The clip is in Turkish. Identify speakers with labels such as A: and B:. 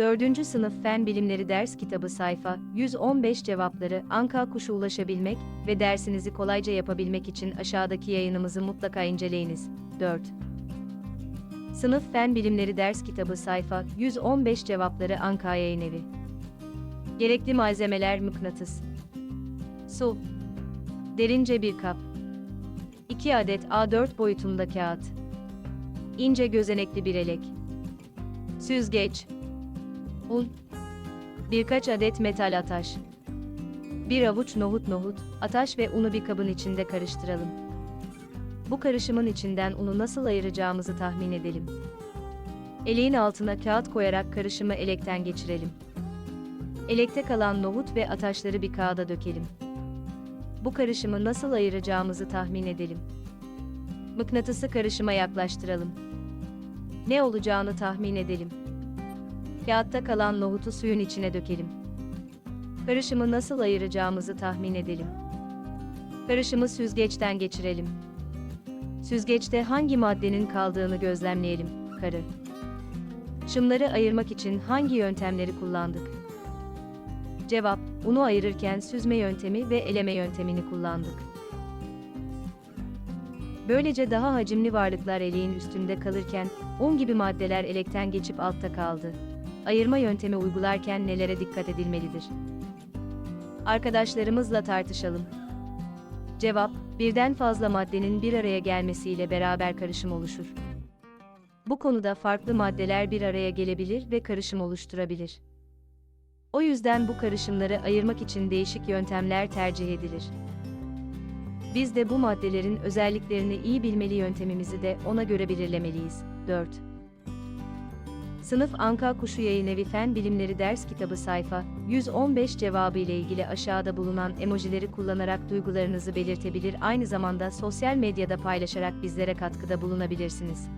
A: 4. Sınıf Fen Bilimleri Ders Kitabı sayfa 115 cevapları Anka Kuşu ulaşabilmek ve dersinizi kolayca yapabilmek için aşağıdaki yayınımızı mutlaka inceleyiniz. 4. Sınıf Fen Bilimleri Ders Kitabı sayfa 115 cevapları Anka Yayın Evi. Gerekli malzemeler mıknatıs. Su. Derince bir kap. 2 adet A4 boyutunda kağıt. İnce gözenekli bir elek. Süzgeç. Un. Birkaç adet metal ataş. Bir avuç nohut nohut, ataş ve unu bir kabın içinde karıştıralım. Bu karışımın içinden unu nasıl ayıracağımızı tahmin edelim. Eleğin altına kağıt koyarak karışımı elekten geçirelim. Elekte kalan nohut ve ataşları bir kağıda dökelim. Bu karışımı nasıl ayıracağımızı tahmin edelim. Mıknatısı karışıma yaklaştıralım. Ne olacağını tahmin edelim. Kağıtta kalan nohutu suyun içine dökelim. Karışımı nasıl ayıracağımızı tahmin edelim. Karışımı süzgeçten geçirelim. Süzgeçte hangi maddenin kaldığını gözlemleyelim. Karı. Şımları ayırmak için hangi yöntemleri kullandık? Cevap: Unu ayırırken süzme yöntemi ve eleme yöntemini kullandık. Böylece daha hacimli varlıklar eleğin üstünde kalırken, un gibi maddeler elekten geçip altta kaldı. Ayırma yöntemi uygularken nelere dikkat edilmelidir? Arkadaşlarımızla tartışalım. Cevap: Birden fazla maddenin bir araya gelmesiyle beraber karışım oluşur. Bu konuda farklı maddeler bir araya gelebilir ve karışım oluşturabilir. O yüzden bu karışımları ayırmak için değişik yöntemler tercih edilir. Biz de bu maddelerin özelliklerini iyi bilmeli yöntemimizi de ona göre belirlemeliyiz. 4. Sınıf Anka Kuşu Yayınevi Fen Bilimleri Ders Kitabı sayfa 115 cevabı ile ilgili aşağıda bulunan emojileri kullanarak duygularınızı belirtebilir aynı zamanda sosyal medyada paylaşarak bizlere katkıda bulunabilirsiniz.